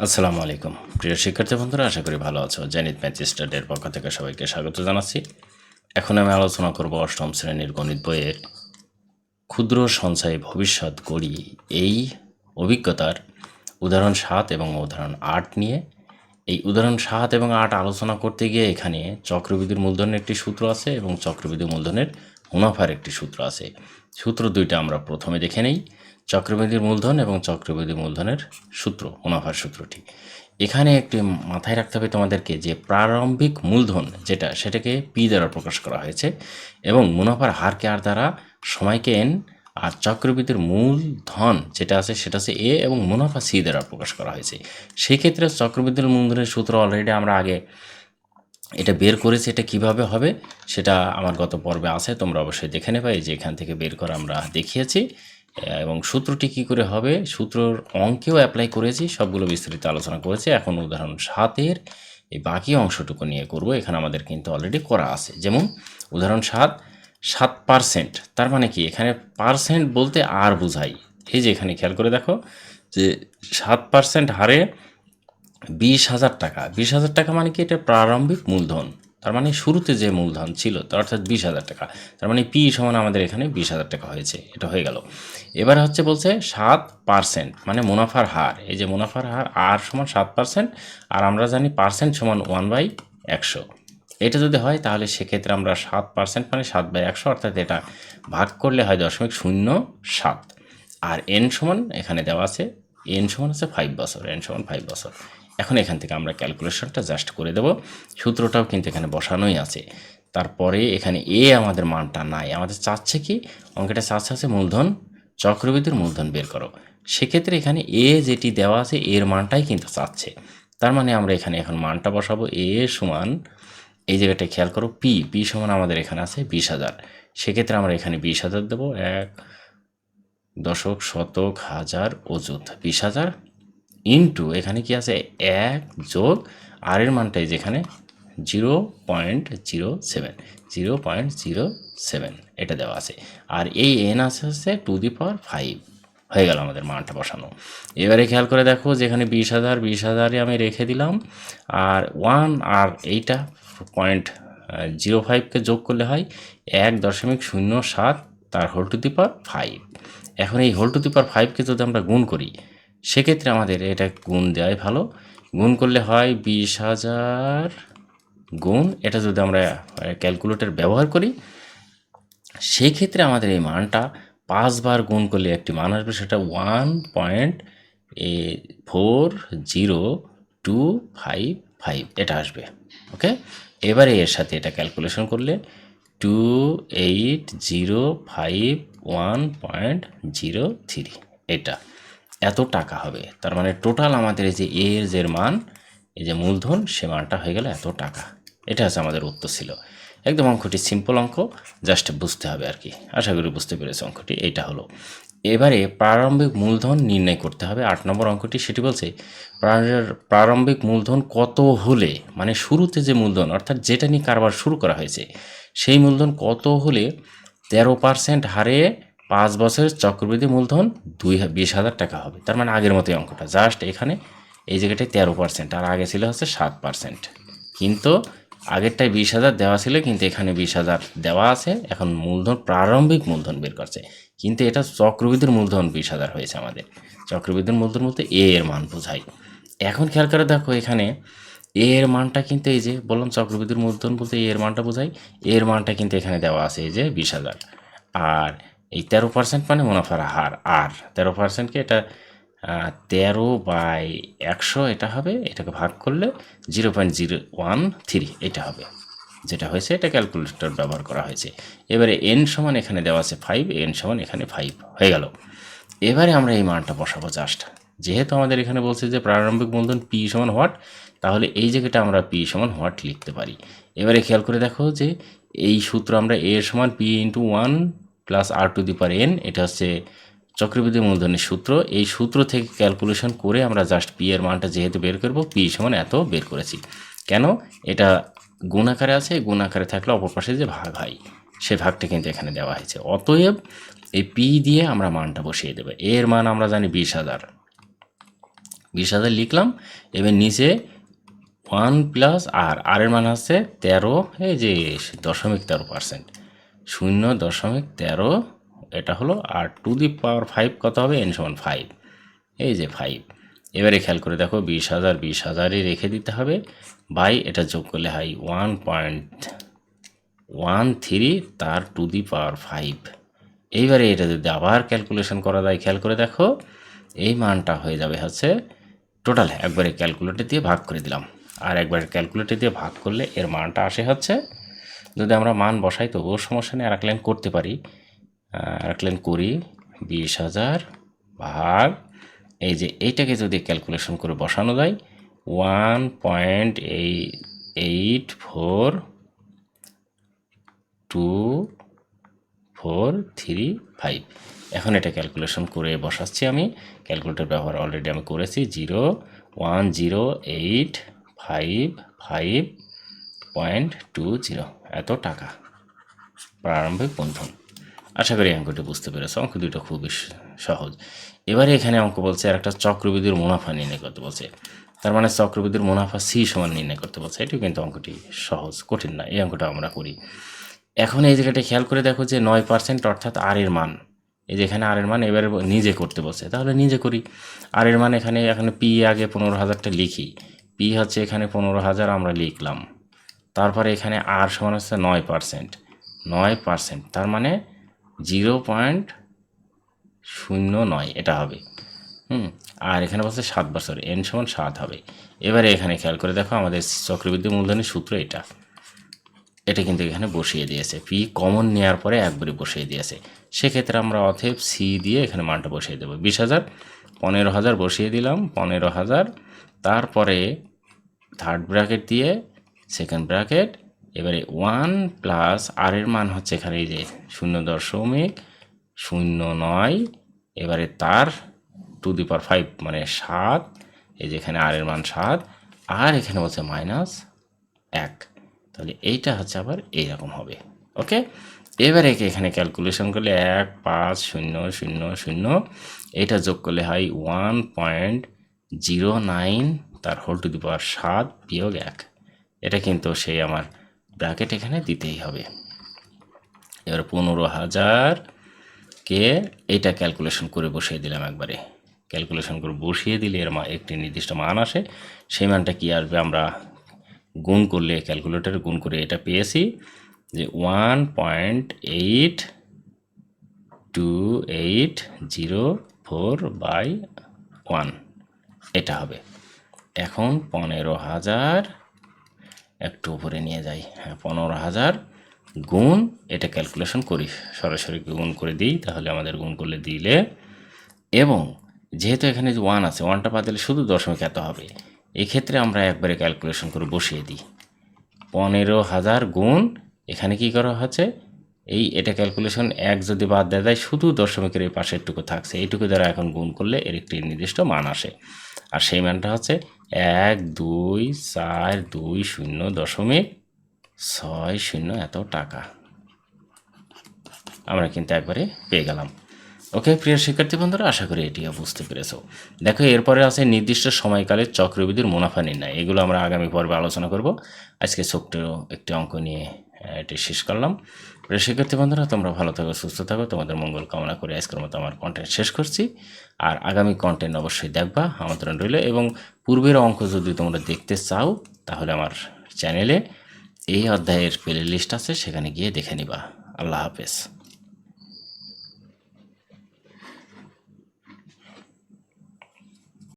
আসসালামু আলাইকুম। প্রিয় শিক্ষার্থী বন্ধুরা, আশা করি ভালো আছো। জেনিত ম্যাথ পক্ষ থেকে সবাইকে স্বাগত জানাচ্ছি। এখন আমি আলোচনা করব অষ্টম শ্রেণির গণিত বইয়ের ক্ষুদ্র সঞ্চয় ভবিষ্যৎ গড়ি এই অভিজ্ঞতার উদাহরণ সাত এবং উদাহরণ আট নিয়ে। এই উদাহরণ সাত এবং আট আলোচনা করতে গিয়ে এখানে চক্রবৃদ্ধির মূলধনের একটি সূত্র আছে এবং চক্রবৃদ্ধি মূলধনের মুনাফার একটি সূত্র আছে। সূত্র দুইটা আমরা প্রথমে দেখে নেই। চক্রবৃদ্ধির মূলধন এবং চক্রবৃদ্ধি মূলধনের সূত্র, মুনাফার সূত্রটি। এখানে একটি মাথায় রাখতে হবে তোমাদেরকে যে প্রারম্ভিক মূলধন যেটা, সেটাকে পি দ্বারা প্রকাশ করা হয়েছে এবং মুনাফার হারকে আর দ্বারা সময়কে এন আর চক্রবৃদ্ধির মূলধন যেটা আছে, সেটা আছে এ এবং মুনাফা সি দ্বারা প্রকাশ করা হয়েছে। সেক্ষেত্রে চক্রবৃদ্ধির মূলধনের সূত্র অলরেডি আমরা আগে এটা বের করেছি, এটা কীভাবে হবে সেটা আমার গত পর্বে আছে, তোমরা অবশ্যই দেখে নেবে। যে এখান থেকে বের করে আমরা দেখিয়েছি। এবং সূত্রটি কি করে হবে? সূত্রর অঙ্কেও অ্যাপ্লাই করেছি, সবগুলো বিস্তারিত আলোচনা করেছি। এখন উদাহরণ সাতের, এই বাকি অংশটুকু নিয়ে করব। এখানে আমাদের কিন্তু অলরেডি করা আছে। যেমন, উদাহরণ সাত সাত পার্সেন্ট তার মানে কি? এখানে পার্সেন্ট বলতে আর বোঝাই। এই যে এখানে খেয়াল করে দেখো যে সাত পার্সেন্ট হারে বিশ হাজার টাকা। বিশ হাজার টাকা মানে কি? এটা প্রারম্ভিক মূলধন। তার মানে শুরুতে যে মূলধন ছিল, তার অর্থাৎ বিশ হাজার টাকা, তার মানে পি সমান আমাদের এখানে বিশ হাজার টাকা হয়েছে, এটা হয়ে গেল। এবার হচ্ছে বলছে সাত পার্সেন্ট মানে মুনাফার হার, এই যে মুনাফার হার আর সমান সাত পার্সেন্ট আর আমরা জানি পার্সেন্ট সমান ওয়ান বাই একশো। এটা যদি হয় তাহলে সেক্ষেত্রে আমরা সাত পার্সেন্ট মানে সাত বাই একশো, অর্থাৎ এটা ভাগ করলে হয় দশমিক শূন্য সাত। আর এন সমান এখানে দেওয়া আছে এন সমান আছে ফাইভ বছর এন সমান ফাইভ বছর। এখন এখান থেকে আমরা ক্যালকুলেশনটা জাস্ট করে দেব। সূত্রটাও কিন্তু এখানে বসানোই আছে। তারপরে এখানে এ আমাদের মানটা নাই। আমাদের চাচ্ছে কি? অঙ্কটা চাচ্ছে আছে মূলধন, চক্রবৃদ্ধির মূলধন বের করো। সেক্ষেত্রে এখানে এ যেটি দেওয়া আছে, এর মানটাই কিন্তু চাচ্ছে। তার মানে আমরা এখানে এখন মানটা বসাবো। এ সমান, এই জায়গাটা খেয়াল করো পি পি সমান আমাদের এখানে আছে বিশ হাজার। সেক্ষেত্রে আমরা এখানে বিশ হাজার দেবো। এক দশক শতক হাজার অযুত। বিশ হাজার ইন্টু এখানে কি আছে? এক যোগ আর এর মানটাই যেখানে zero point zero seven zero point zero seven এটা দেওয়া আছে। আর এই এন আছে হচ্ছে টু দি পাওয়ার ফাইভ হয়ে গেল আমাদের মানটা বসানো। এবারে খেয়াল করে দেখো যেখানে বিশ হাজার, বিশ হাজারে আমি রেখে দিলাম। আর ওয়ান আর এইটা পয়েন্ট জিরো ফাইভকে যোগ করলে হয় এক দশমিক শূন্য সাত, তার whole to the power five এখন এই হোল টু দি পাওয়ার ফাইভকে যদি আমরা গুণ করি সেক্ষেত্রে আমাদের এটা গুণ দেওয়াই ভালো। গুণ করলে হয় বিশ হাজার গুণ। এটা যদি আমরা ক্যালকুলেটর ব্যবহার করি, সেক্ষেত্রে আমাদের এই মানটা পাঁচবার গুণ করলে একটি মান আসবে সেটা ওয়ান পয়েন্ট এ four zero two five five এটা আসবে ওকে এবারে এর সাথে এটা ক্যালকুলেশন করলে two eight zero five one point zero three এটা। এত টাকা হবে। তার মানে টোটাল আমাদের এই যে এর যে মান, এই যে মূলধন, সে মানটা হয়ে গেল এত টাকা। এটা হচ্ছে আমাদের উত্তর ছিল। একদম অঙ্কটি সিম্পল অঙ্ক জাস্ট বুঝতে হবে আর কি। আশা করি বুঝতে পেরেছে অঙ্কটি। এইটা হলো। এবারে প্রারম্ভিক মূলধন নির্ণয় করতে হবে। আট নম্বর অঙ্কটি সেটি বলছে প্রারম্ভিক মূলধন কত হলে মানে শুরুতে যে মূলধন, অর্থাৎ যেটা নিয়ে কারবার শুরু করা হয়েছে, সেই মূলধন কত হলে তেরো পার্সেন্ট হারে পাঁচ বছরের চক্রবৃদ্ধি মূলধন দুই বিশ হাজার টাকা হবে। তার মানে আগের মতোই অঙ্কটা। জাস্ট এখানে এই জায়গাটায় তেরো পার্সেন্ট আর আগে ছিল হচ্ছে সাত পার্সেন্ট কিন্তু আগেরটায় বিশ হাজার দেওয়া ছিল, কিন্তু এখানে বিশ হাজার দেওয়া আছে। এখন মূলধন, প্রারম্ভিক মূলধন বের করছে। কিন্তু এটা চক্রবৃদ্ধির মূলধন বিশ হাজার হয়েছে আমাদের। চক্রবৃদ্ধির মূলধন বলতে এ এর মান বোঝায়। এখন খেয়াল করে দেখো এখানে এ এর মানটা কিন্তু এই যে বললাম, চক্রবৃদ্ধির মূলধন বলতে এ এর মানটা বোঝায়। এর মানটা কিন্তু এখানে দেওয়া আছে এই যে বিশ হাজার। আর এই তেরো পার্সেন্ট মানে মুনাফার হার। আর তেরো পার্সেন্টকে এটা তেরো বাই একশো এটা হবে, এটাকে ভাগ করলে zero point zero one three এটা হবে। যেটা হয়েছে, এটা ক্যালকুলেটর ব্যবহার করা হয়েছে। এবারে এন সমান এখানে দেওয়া আছে ফাইভ এন সমান এখানে ফাইভ হয়ে গেল। এবারে আমরা এই মানটা বসাবো জাস্ট যেহেতু আমাদের এখানে বলছে যে প্রারম্ভিক মূলধন পি সমান হোয়াট তাহলে এই জায়গাটা আমরা পি সমান হোয়াট লিখতে পারি। এবারে খেয়াল করে দেখো যে এই সূত্র আমরা এ সমান P into one plus R to the power N এটা হচ্ছে চক্রবৃদ্ধি মূলধনের সূত্র। এই সূত্র থেকে ক্যালকুলেশন করে আমরা জাস্ট পি এর মানটা যেহেতু বের করব পি সমান এত বের করেছি। কেন? এটা গুণ আকারে আছে, গুণ আকারে থাকলে অপর পাশে যে ভাগ হয়, সে ভাগটা কিন্তু এখানে দেওয়া হয়েছে। অতএব এই পি দিয়ে আমরা মানটা বসিয়ে দেবো। এর মান আমরা জানি বিশ হাজার। বিশ হাজার লিখলাম, এবার নিচে ওয়ান প্লাস আর আর এর মান হচ্ছে তেরো, এই যে দশমিক তেরো পার্সেন্ট শূন্য দশমিক তেরো, এটা হলো আর টু দি পাওয়ার ফাইভ কত হবে? এন সমান ফাইভ। এই যে ফাইভ। এবারে খেয়াল করে দেখো, বিশ হাজার, বিশ হাজারই রেখে দিতে হবে। বাই, এটা যোগ করলে হয় ওয়ান পয়েন্ট ওয়ান থ্রি, তার টু দি পাওয়ার ফাইভ। এইবারে এটা যদি আবার ক্যালকুলেশন করা যায়, খেয়াল করে দেখো, এই মানটা হয়ে যাবে হচ্ছে টোটাল। একবারে ক্যালকুলেটর দিয়ে ভাগ করে দিলাম। আর একবার ক্যালকুলেটর দিয়ে ভাগ করলে এর মানটা আসে হচ্ছে যদি আমরা মান বসাই, তবুও সমস্যা নেই আর এক লাইন করতে পারি। আর এক লাইন করি, বিশ হাজার ভাগ, এই যে এইটাকে যদি ক্যালকুলেশন করে বসানো যায় ওয়ান পয়েন্ট এই eight four two four three five এখন এটা ক্যালকুলেশন করে বসাচ্ছি আমি। ক্যালকুলেটর ব্যবহার অলরেডি আমি করেছি। Zero one zero eight five five point two zero এত টাকা। প্রারম্ভিক বন্ধন। আশা করি অঙ্কটি বুঝতে পেরেছ। অঙ্ক দুটো খুবই সহজ। এবারে এখানে অঙ্ক বলছে আর একটা চক্রবৃদ্ধির মুনাফা নির্ণয় করতে বলছে। তার মানে চক্রবৃদ্ধির মুনাফা সি সমান নির্ণয় করতে বলছে। এটিও কিন্তু অঙ্কটি সহজ, কঠিন না। এই অঙ্কটা আমরা করি। এখন এই জায়গাটা খেয়াল করে দেখো যে নয় পার্সেন্ট অর্থাৎ আর এর মান। এই যে এখানে আর এর মান এবারে নিজে করতে বলছে। তাহলে নিজে করি। আর এর মান এখানে এখানে পি আগে পনেরো হাজারটা লিখি। পি হচ্ছে এখানে পনেরো হাজার আমরা লিখলাম। তারপরে এখানে আর সমান হচ্ছে নয় পার্সেন্ট নয় পার্সেন্ট তার মানে জিরো পয়েন্ট শূন্য নয়, এটা হবে। হুম, আর এখানে বলছে সাত বছর এন সমান সাত হবে। এবারে এখানে খেয়াল করে দেখো আমাদের চক্রবৃদ্ধি মূলধনের সূত্র এটা। এটা কিন্তু এখানে বসিয়ে দিয়েছে। পি কমন নেওয়ার পরে একবারে বসিয়ে দিয়েছে। সেক্ষেত্রে আমরা অথেব সি দিয়ে এখানে মানটা বসিয়ে দেবো। বিশ হাজার, পনেরো হাজার বসিয়ে দিলাম, পনেরো হাজার। তারপরে থার্ড ব্র্যাকেট দিয়ে সেকেন্ড ব্র্যাকেট এবারে ওয়ান প্লাস আর এর মান হচ্ছে এখানে এই যে শূন্য দশমিক, শূন্য নয়, এবারে তার টু দি পাওয়ার ফাইভ মানে সাত, এই যে এখানে আর এর মান সাত, আর এখানে হচ্ছে মাইনাস এক। তাহলে এইটা হচ্ছে আবার এইরকম হবে ওকে এবারে এখানে ক্যালকুলেশন করলে এক, পাঁচ, শূন্য শূন্য শূন্য, এটা যোগ করলে হয় ওয়ান পয়েন্ট জিরো নাইন তার হোল টু দি পাওয়ার সাত বিয়োগ এক। এটা কিন্তু সেই আমার ব্র্যাকেট এখানে দিতেই হবে। এবার পনেরো হাজার কে এটা ক্যালকুলেশন করে বসিয়ে দিলাম একবারে। ক্যালকুলেশন করে বসিয়ে দিলে এর মা একটি নির্দিষ্ট মান আসে। সেই মানটা কি আসবে? আমরা গুণ করলে ক্যালকুলেটরে গুণ করে এটা পেয়েছি যে one point eight two eight zero four by one এটা হবে। এখন পনেরো হাজার একটু উপরে নিয়ে যাই। হ্যাঁ পনেরো হাজার গুণ এটা ক্যালকুলেশন করি। সরাসরি গুণ করে দিই, তাহলে আমাদের গুণ করলে দিলে। এবং যেহেতু এখানে যে ওয়ান আছে ওয়ানটা বাদ শুধু দশমিক এত হবে। এক্ষেত্রে আমরা একবারে ক্যালকুলেশন করে বসিয়ে দিই। পনেরো হাজার গুণ এখানে কি করা হচ্ছে এই এটা ক্যালকুলেশন এক যদি বাদ দেওয়া যায়, শুধু দশমিকের এই পাশেরটুকু থাকছে। এইটুকু দ্বারা এখন গুণ করলে এর একটি নির্দিষ্ট মান আসে। আর সেই মানটা হচ্ছে এক, দুই, চার, দুই, শূন্য দশমিক ছয় শূন্য এত টাকা। আমরা কিন্তু একবারে পেয়ে গেলাম। ওকে, প্রিয় শিক্ষার্থী বন্ধুরা, আশা করি এটিও বুঝতে পেরেছ। দেখো, এরপরে আছে নির্দিষ্ট সময়কালের চক্রবৃদ্ধির মুনাফা নির্ণয়। এগুলো আমরা আগামী পর্বে আলোচনা করব। আজকে ছোট্ট একটি অঙ্ক নিয়ে এটি শেষ করলাম। শিক্ষার্থী বন্ধুরা, তোমরা ভালো থাকো, সুস্থ থাকো। তোমাদের মঙ্গল কামনা করে আজকের মতো আমার কন্টেন্ট শেষ করছি। আর আগামী কন্টেন্ট অবশ্যই দেখবা, আমন্ত্রণ রইল। এবং পূর্বের অঙ্ক যদি তোমরা দেখতে চাও, তাহলে আমার চ্যানেলে এই অধ্যায়ের প্লে লিস্ট আছে, সেখানে গিয়ে দেখে নিবা। আল্লাহ হাফেজ।